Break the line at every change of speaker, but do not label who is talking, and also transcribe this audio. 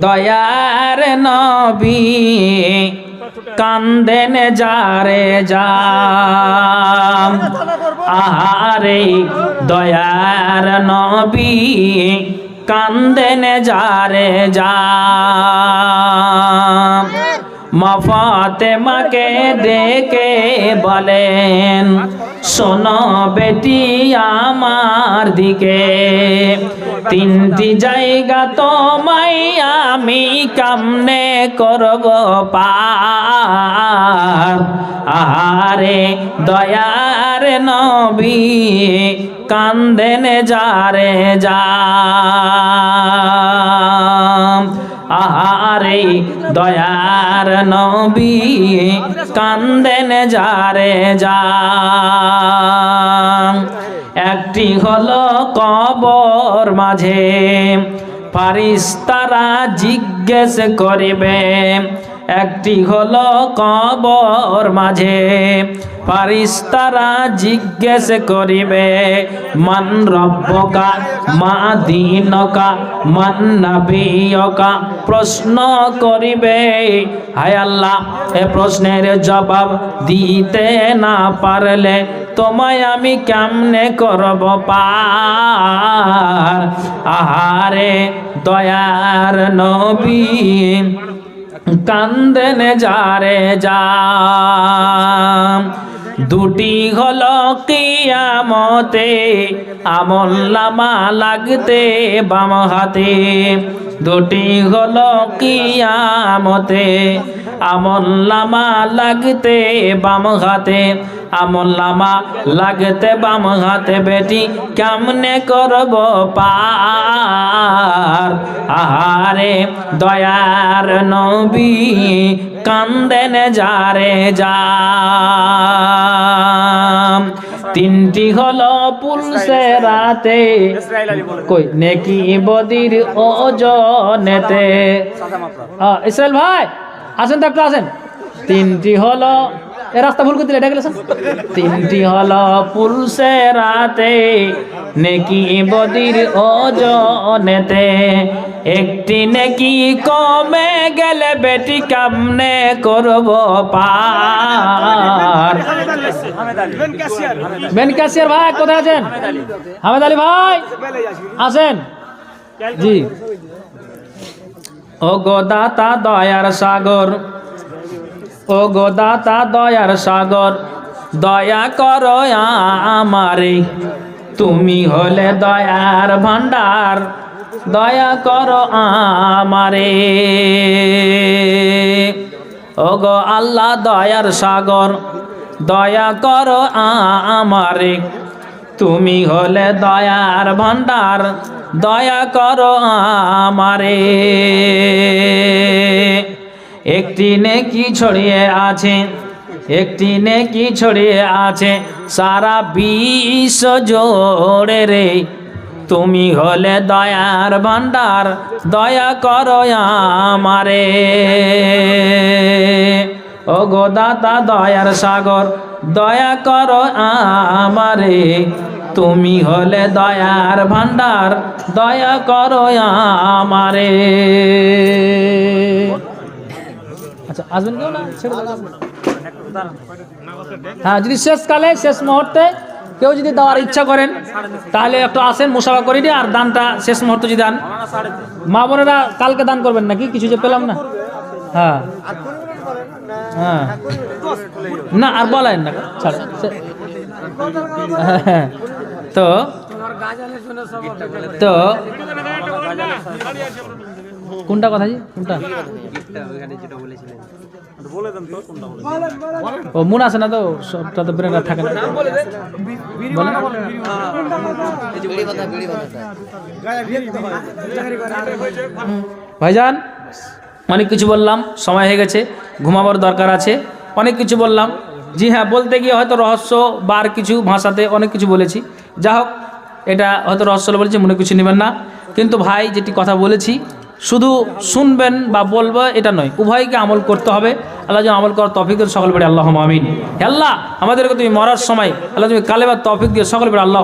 দয়ার নবী, কান্দেন যারে যা আহারে দয়ার নবী, কান্দেন যারে যা মফাতে মাকে ডেকে বলেন শোনো বেটি আমার দিকে। তিনটি জায়গা তোমায় আমি কামনে করব পার। আহারে দয়ার নবী, কান্দেন যারে যা আহারে দয়ার নবী কান্দেন যারে যা। একটি হলো কবর মাঝে পারিস্তারা জিজ্ঞেস করিবে একটি হলো কবর মাঝে। ফারিস্তারা জিজ্ঞেস করিবে, মান রব্বকা, মা দিনকা, মান নবিয়কা? প্রশ্ন করিবে, হায় আল্লাহ, এ প্রশ্নের জবাব দিতে না পারলে তোমায় আমি কেমনে করব পার? আহারে দয়ার নবী। কান্দেন যারে যা দুটি হলো কিয়ামতে আমল নামা লাগতে বাম হাতে। দুটি হলো কিয়ামতে আমল নামা লাগতে বাম হাতে। আমল নামা লাগতে বাম হাতে বেটি কেমনে করব পার? আহারে দয়ার নবী কান্দেন যারে যা তিনটি হলো পুলসে রাতে, কই নেকি বদির ওজনেতে। ইসরায়েল ভাই, আসেন তো একটু আসেন। তিনটি হলো রাস্তা ভুল করতে গেলেছেন তিনটি হল পুলসে রাতে, নেকি বদির ওজনেতে একটি নেকি কমে গেলে বেটি কামনে করব পার। বেন কাসিয়ার ভাই, কোথায় আছেন? হামেদ আলী ভাই আছেন জি। ও গো দাতা দয়ার সাগর ও গো দাতা দয়ার সাগর, দয়া করো আমারে। তুমি হলে দয়ার ভান্ডার দয়া করো আমারে। ও গো আল্লাহ দয়ার সাগর, দয়া করো আমারে। তুমি হলে দয়ার ভান্ডার দয়া করো আমারে। একটি নেকি ছড়িয়ে আছে, একটি নেকি ছড়িয়ে আছে, সারা বিশ্ব জোড়ে রে। তুমি হলে দয়ার ভান্ডার দয়া করো আমারে। ও গো দাতা, দয়ার সাগর, দয়া করো আমারে। তুমি হলে দয়ার ভান্ডার দয়া করো আমারে। আচ্ছা আসবেন কেউ না? হ্যাঁ যদি শেষকালে শেষ মুহূর্তে কেউ যদি দেওয়ার ইচ্ছা করেন তাহলে একটু আসেন মুসাফা করে দিয়ে আর দানটা শেষ মুহূর্তে যদি দান। মা বোনেরা কালকে দান করবেন নাকি? কিছু যে পেলাম না। হ্যাঁ। হ্যাঁ। না আর বলেন না। ছাড়। তো তো কোনটা কথা জি? কোনটা? ও, মন আছে না তো? সবটা তো ব্রেন থাকে না। ভাইজান, অনেক কিছু বললাম, সময় হয়ে গেছে, ঘুমাবার দরকার আছে। অনেক কিছু বললাম। জি হ্যাঁ বলতে গিয়ে হয়তো রহস্য বা আর কিছু ভাষাতে অনেক কিছু বলেছি। যা হোক, এটা হয়তো রহস্য বলেছি, মনে কিছু নেবেন না। কিন্তু ভাই, যেটি কথা বলেছি শুধু শুনবেন বা বলব, এটা নয়। উভয়কে আমল করতে হবে। আল্লাহ যেন আমল করার তফিক দিয়ে সকল বেড়ে আল্লাহ আমিন। আল্লাহ, আমাদেরকে তুমি মরার সময় আল্লাহ তুমি কালেবার তফিক দিয়ে সকল বেড়ে আল্লাহ